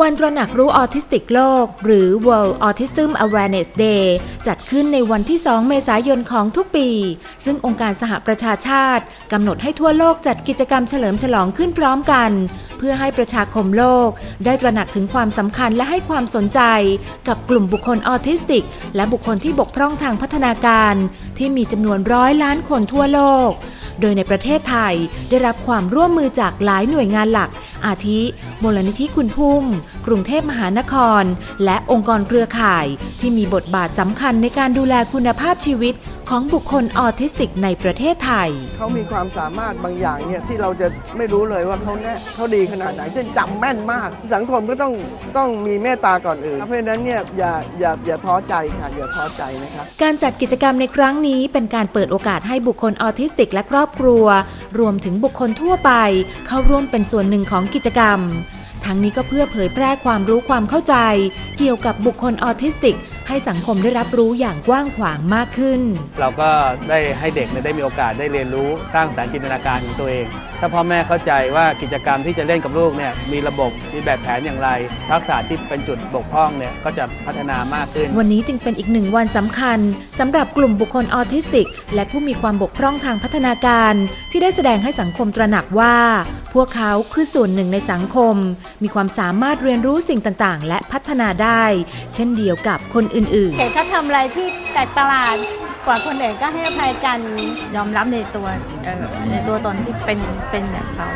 วันตระหนักรู้ออทิสติกโลก หรือ World Autism Awareness Day จัดขึ้นในวันที่ 2 เมษายนของทุกปี ซึ่งองค์การสหประชาชาติกำหนดให้ทั่วโลกจัดกิจกรรมเฉลิมฉลองขึ้นพร้อมกัน เพื่อให้ประชาคมโลก ได้ตระหนักถึงความสำคัญและให้ความสนใจ กับกลุ่มบุคคลออทิสติก และบุคคลที่บกพร่องทางพัฒนาการ ที่มีจำนวนร้อยล้านคนทั่วโลก โดยในประเทศไทยได้รับความร่วมมือจากหลายหน่วยงานหลัก อาทิ มูลนิธิคุณพุ่ม กรุงเทพมหานคร และองค์กรเครือข่าย ที่มีบทบาทสำคัญในการดูแลคุณภาพชีวิต ของบุคคลออทิสติกในประเทศไทย เขามีความสามารถบางอย่างเนี่ยที่เราจะไม่รู้เลยว่าเขาเนี่ยเขาดีขนาดไหนเช่นจำแม่นมาก สังคมก็ต้องต้องมีเมตตาก่อนอื่น เพราะฉะนั้นเนี่ยอย่าอย่าอย่าท้อใจค่ะอย่าท้อใจนะครับการจัดกิจกรรมในครั้งนี้เป็นการเปิดโอกาสให้บุคคลออทิสติกและครอบครัว รวมถึงบุคคลทั่วไป เข้าร่วมเป็นส่วนหนึ่งของกิจกรรมทั้งนี้ก็เพื่อเผยแพร่ความรู้ความเข้าใจ เกี่ยวกับบุคคลออทิสติก ให้สังคมได้รับรู้อย่างกว้างขวางมากขึ้น เราก็ได้ให้เด็กเนี่ยได้มีโอกาสได้เรียนรู้สร้างสรรค์จินตนาการของตัวเอง ถ้าพ่อแม่เข้าใจว่ากิจกรรมที่จะเล่นกับลูกเนี่ยมีระบบมีแบบแผนอย่างไร ทักษะที่เป็นจุดบกพร่องเนี่ยก็จะพัฒนามากขึ้น วันนี้จึงเป็นอีกหนึ่งวันสำคัญสำหรับกลุ่มบุคคลออทิสติก และผู้มีความบกพร่องทางพัฒนาการ ที่ได้แสดงให้สังคมตระหนักว่า พวกเขาคือส่วนหนึ่งในสังคม มีความสามารถเรียนรู้สิ่งต่างๆ และพัฒนาได้ เช่นเดียวกับคนอื่นๆเขาทำอะไรที่แตกตลาดกว่าคนอื่นก็ให้อภัยกัน ยอมรับในตัวเอ่อในตัวตนที่เป็นเป็นแบบเขา